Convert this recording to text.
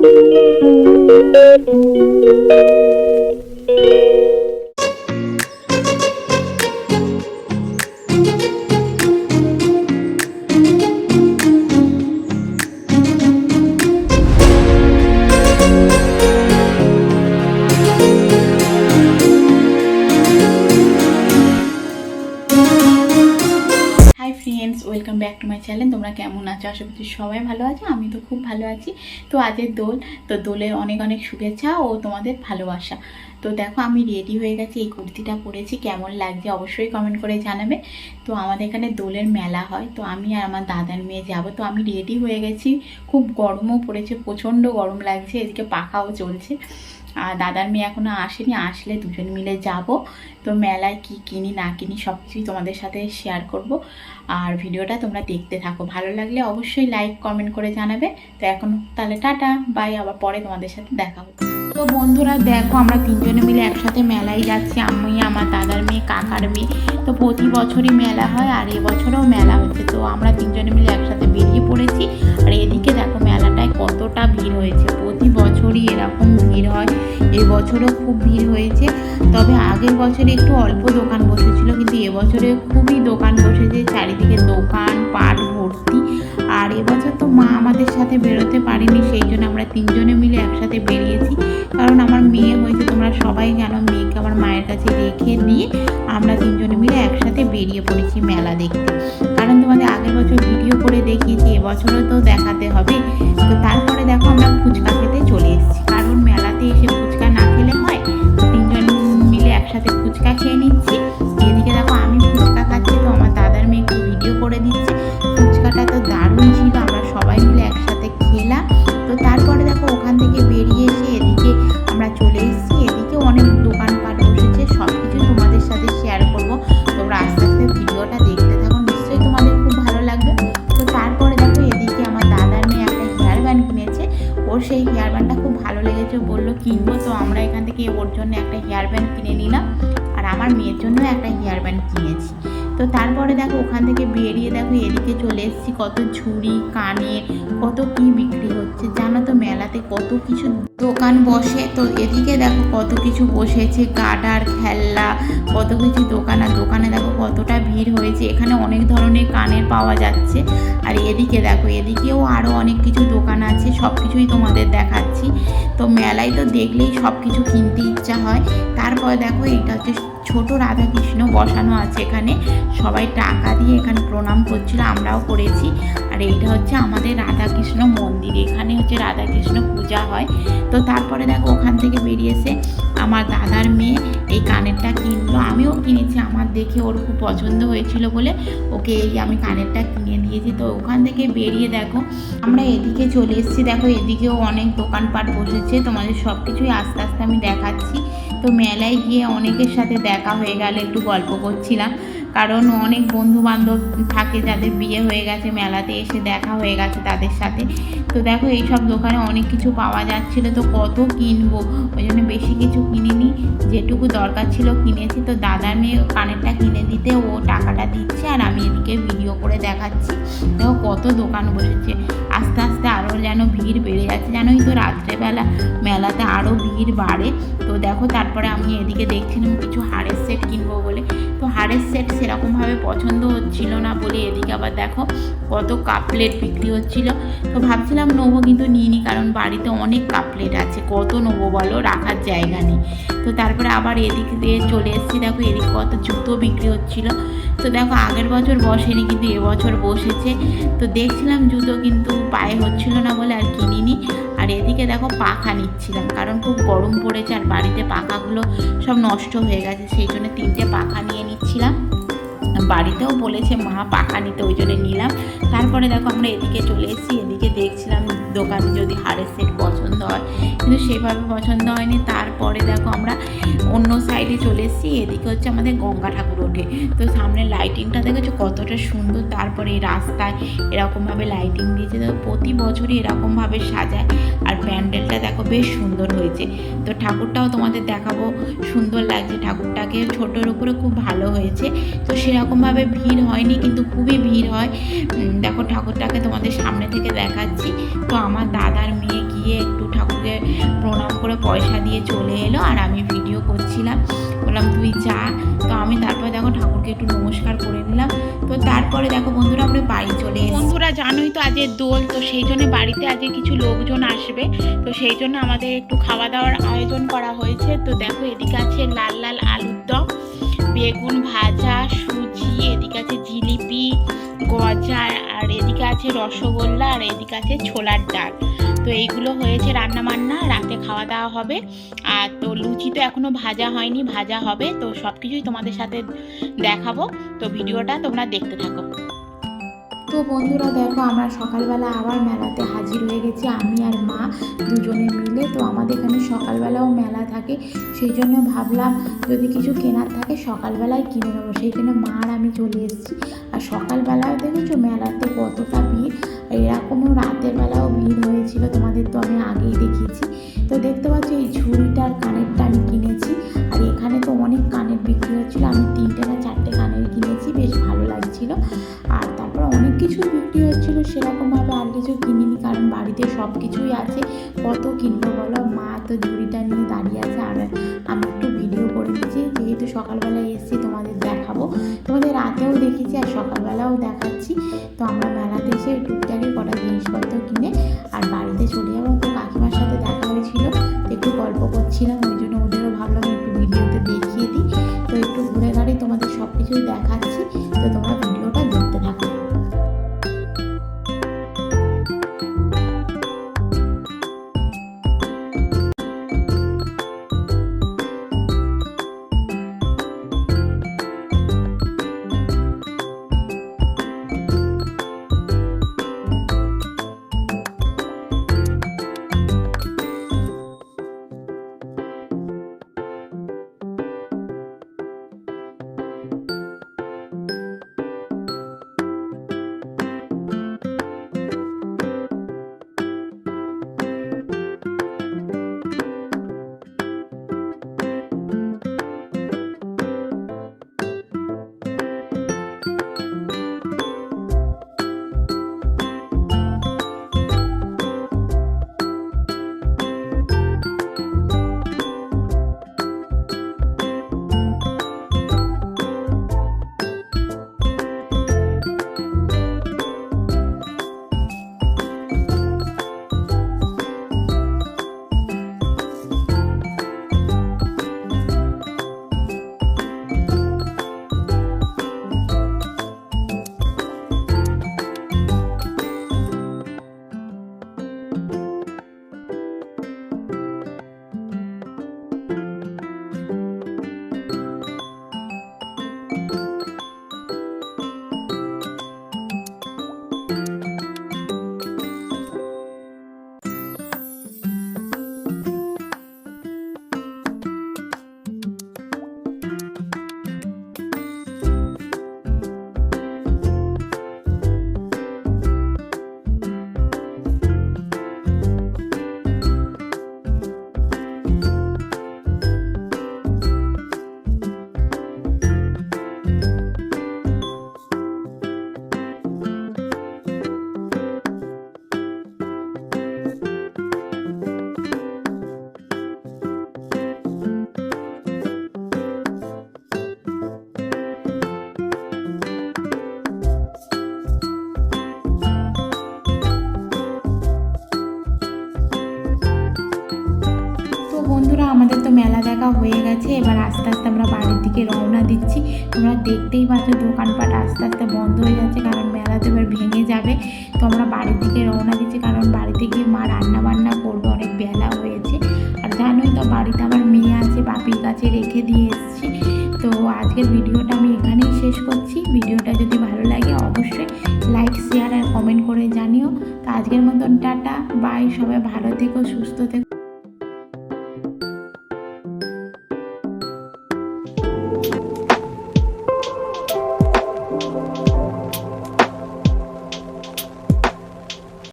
Thank you. Welcome back to my channel তোমরা কেমন আছো? আশা করছি সবাই ভালো আছো। আমি তো খুব ভালো আছি। তো আজের দোল, তো দোলের অনেক অনেক শুভেচ্ছা ও তোমাদের ভালোবাসা। তো দেখো, আমি রেডি হয়ে গেছি, এই কুর্তিটা পরেছি। কেমন লাগছে অবশ্যই কমেন্ট করে জানাবে। তো আমাদের এখানে দোলের মেলা হয়। তো আমি আর আমার দাদার মেয়ে যাব। তো আমি রেডি হয়ে গেছি। খুব গরমও পড়েছে, প্রচণ্ড গরম লাগছে। এদিকে পাখাও চলছে। আর দাদার মেয়ে এখনও আসেনি, আসলে দুজন মিলে যাব। তো মেলায় কি কিনি, না কিনি সব কিছুই তোমাদের সাথে শেয়ার করব। আর ভিডিওটা তোমরা দেখতে থাকো। ভালো লাগলে অবশ্যই লাইক কমেন্ট করে জানাবে। তো এখন তাহলে টাটা বাই আবার পরে তোমাদের সাথে দেখা হবে। তো বন্ধুরা দেখো, আমরা তিনজনে মিলে একসাথে মেলায় যাচ্ছি। আমি, আমার দাদার মেয়ে, কাকার মেয়ে। তো প্রতি বছরই মেলা হয় আর এবছরও মেলা হচ্ছে। তো আমরা তিনজনে মিলে একসাথে বেরিয়ে পড়েছি। আর এদিকে দেখো মেলাটায় কতটা ভিড় হয়েছে। এবছরও খুব ভিড় হয়েছে। তবে আগের বছরে একটু অল্প দোকান বসেছিল, কিন্তু এবছরে খুবই দোকান বসেছে, চারিদিকে দোকান, পাট ভর্তি। আর এবছর তো মা আমাদের সাথে বেরোতে পারেনি, সেই জন্য আমরা তিনজনে মিলে একসাথে বেরিয়েছি। কারণ আমার মেয়ে হয়েছে, তোমরা সবাই জানো, মেয়েকে আমার মায়ের কাছে রেখে দিয়ে আমরা তিনজনে মিলে একসাথে বেরিয়ে পড়েছি মেলা দেখতে। কারণ তোমাদের আগের বছর ভিডিও করে দেখিয়েছি, এবছরও তো দেখাতে হবে। তো তারপরে দেখো আমরা ফুচকা খেতে চলে এসেছি, কারণ মেলাতে এসে ওর জন্য একটা হেয়ার ব্যান্ড কিনে নিলাম। আর আমার মেয়ের জন্য একটা হেয়ার ব্যান্ড কিনেছি দেখো এদিকে চলে এসেছি। কত ঝুড়ি কানের কত কি বিক্রি হচ্ছে, জানো তো মেলাতে কত কিছু দোকান বসে। তো এদিকে দেখো কত কিছু বসেছে, গাডার, খেলনা, কত কিছু দোকান। আর দোকানে দেখো কতটা ভিড় হয়েছে। এখানে অনেক ধরনের কানের পাওয়া যাচ্ছে। আর এদিকে দেখো, এদিকেও আরও অনেক কিছু দোকান আছে সব কিছুই তোমাদের দেখাচ্ছি। তো মেলায় তো দেখলেই সব কিছু কিনতে ইচ্ছা হয়। তারপর দেখো এটা হচ্ছে ছোট রাধাকৃষ্ণ বসানো আছে এখানে। সবাই টাকা দিয়ে এখানে প্রণাম করছিল, আমরাও করেছি। আর এইটা হচ্ছে আমাদের রাধাকৃষ্ণ মন্দির। এখানে হচ্ছে রাধাকৃষ্ণ পূজা হয়। তো তারপরে দেখো ওখান থেকে বেরিয়েছে আমার দাদার মেয়ে। এই কানেরটা কিনলো। আমিও কিনেছি। আমার দেখে ওর খুব পছন্দ হয়েছিল বলে ওকে এই আমি কানেরটা কিনে দিয়েছি। তো ওখান থেকে বেরিয়ে দেখো, আমরা এদিকে চলে এসেছি। দেখো এদিকেও অনেক দোকানপাট বসেছে। তোমাদের সব কিছুই আস্তে আস্তে আমি দেখাচ্ছি। তো মেলায় গিয়ে অনেকের সাথে দেখা হয়ে গেল, একটু গল্প করছিলাম। কারণ অনেক বন্ধু বান্ধব থাকে যাদের বিয়ে হয়ে গেছে, মেলাতে এসে দেখা হয়ে গেছে তাদের সাথে। তো দেখো, এইসব দোকানে অনেক কিছু পাওয়া যাচ্ছিল, তো কত কিনবো? ওই জন্য বেশি কিছু কিনিনি। যেটুকু দরকার ছিল কিনেছি। তো দাদার মেয়ে কানেরটা কিনে দিতে ও টাকাটা দিচ্ছে। করে দেখাচ্ছি। দেখো কত দোকান বসেছে। আস্তে আস্তে আরও যেন ভিড় বেড়ে যাচ্ছে। জানোই তো রাত্রেবেলা মেলাতে আরও ভিড় বাড়ে। তো দেখো তারপরে আমি এদিকে দেখছিলাম কিছু হাড়ের সেট কিনবো বলে। তো হাড়ের সেট সেরকমভাবে পছন্দ হচ্ছিল না বলে এদিকে আবার দেখো কত কাপ প্লেট বিক্রি হচ্ছিল। তো ভাবছিলাম নেব কিন্তু নিইনি কারণ বাড়িতে অনেক কাপ প্লেট আছে, কত নেব বলো? রাখার জায়গা নেই। তো তারপরে আবার এদিক দিয়ে চলে এসেছি। দেখো এদিক কত জুতো বিক্রি হচ্ছিল। তো দেখো আগের বছর বসেনি কিন্তু এবছর বসেছে। তো দেখছিলাম জুতো কিন্তু পায়ে হচ্ছিল না বলে আর কিনিনি। আর দেখো পাখা নিচ্ছিলাম, কারণ খুব গরম পড়েছে আর বাড়িতে পাখাগুলো সব নষ্ট হয়ে গেছে, সেই জন্য তিনটে পাখা নিয়ে নিচ্ছিলাম। বাড়িতেও বলেছে মা পাখা নিতে, ওই জন্য নিলাম। তারপরে দেখো আমরা এদিকে চলে এসেছি, এদিকে দেখছিলাম দোকানে যদি হাড়ের সেট পছন্দ হয়। কিন্তু সেভাবে পছন্দ হয়নি। তারপরে দেখো আমরা অন্য সাইডে চলে এসেছি। এদিকে হচ্ছে আমাদের গঙ্গা ঠাকুর ওঠে। তো সামনে লাইটিংটা দেখেছ? কতটা সুন্দর। তারপরে এই রাস্তায় এরকমভাবে লাইটিং দিয়েছে। তো প্রতি বছরই এরকমভাবে সাজায়। আর প্যান্ডেলটা দেখো বেশ সুন্দর হয়েছে। তো ঠাকুরটাও তোমাদের দেখাবো। সুন্দর লাগছে ঠাকুরটাকে। ছোটোর উপরে খুব ভালো হয়েছে। তো সেরকমভাবে ভিড় হয়নি, কিন্তু খুবই ভিড় হয়। দেখো ঠাকুরটাকে তোমাদের সামনে থেকে দেখাচ্ছি। তো আমার দাদার মেয়ে গিয়ে একটু ঠাকুরকে প্রণাম করে পয়সা দিয়ে চলে এলো আর আমি ভিডিও করছিলাম। বললাম, তুই যা। তো আমি তারপর দেখো ঠাকুরকে একটু নমস্কার করে নিলাম। তো তারপরে দেখো বন্ধুরা, আমরা বাড়ি চলে বন্ধুরা, জানোই তো আজকে দোল, তো সেই জন্য বাড়িতে আজকে কিছু লোকজন আসবে। তো সেই জন্য আমাদের একটু খাওয়া দাওয়ার আয়োজন করা হয়েছে। তো দেখো, এদিকে আছে লাল লাল আলুর দম, বেগুন ভাজা, সুজি, এদিকে আছে জিলিপি গজা আর এদিকে আছে রসগোল্লা, আর এদিকে আছে ছোলার ডাল। তো এইগুলো হয়েছে রান্না বান্না রাতে খাওয়া দাওয়া হবে। আর তো লুচি তো এখনও ভাজা হয়নি, ভাজা হবে। তো সব কিছুই তোমাদের সাথে দেখাবো। তো ভিডিওটা তোমরা দেখতে থাকো। তো বন্ধুরা দেখো, আমরা সকালবেলা আবার মেলাতে হাজির হয়ে গেছি, আমি আর মা দুজনে মিলে। তো আমাদের এখানে সকালবেলাও মেলা থাকে, সেই জন্য ভাবলাম যদি কিছু কেনার থাকে সকালবেলায় কিনে নেব। সেই জন্য মা আর আমি চলে এসেছি। আর সকালবেলাও দেখেছ মেলাতে কতটা ভিড়, এরকমও রাতের বেলাও ভিড় হয়েছিল, তোমাদের তো আমি আগেই দেখিয়েছি। তো দেখতে পাচ্ছ, এই ঝুড়িটার কানেরটা আমি কিনেছি, আর এখানে তো অনেক কানের বিক্রি হচ্ছিল, আমি কিছুই আছে। কত কিনবো বলো? মা তো ঝুড়িটা নিয়ে দাঁড়িয়ে আছে। আর আমি একটু ভিডিও করে দিচ্ছি। যেহেতু সকালবেলা এসেছি, তোমাদের দেখাবো। তোমাদের রাতেও দেখেছি আর সকালবেলাও দেখাচ্ছি। তো আমরা মেলাতে এসে টুকটাকি দেখা হয়ে গেছে। এবার আস্তে আস্তে আমরা বাড়ির দিকে রওনা দিচ্ছি। তোমরা দেখতেই পাচ্ছ দোকানপাট আস্তে আস্তে বন্ধ হয়ে যাচ্ছে, কারণ মেলা তো এবার ভেঙে যাবে। তো আমরা বাড়ির দিকে রওনা দিচ্ছি, কারণ বাড়িতে গিয়ে মা রান্না বান্না করবে, অনেক বেলা হয়েছে। আর জানোই তো, বাড়িতে আমার মেয়ে আছে, বাপির কাছে রেখে দিয়ে এসেছি। তো আজকের ভিডিওটা আমি এখানেই শেষ করছি। ভিডিওটা যদি ভালো লাগে, অবশ্যই লাইক, শেয়ার আর কমেন্ট করে জানিও। তো আজকের মতন টাটা, বাই, সবাই ভালো থেকো, সুস্থ থেকো।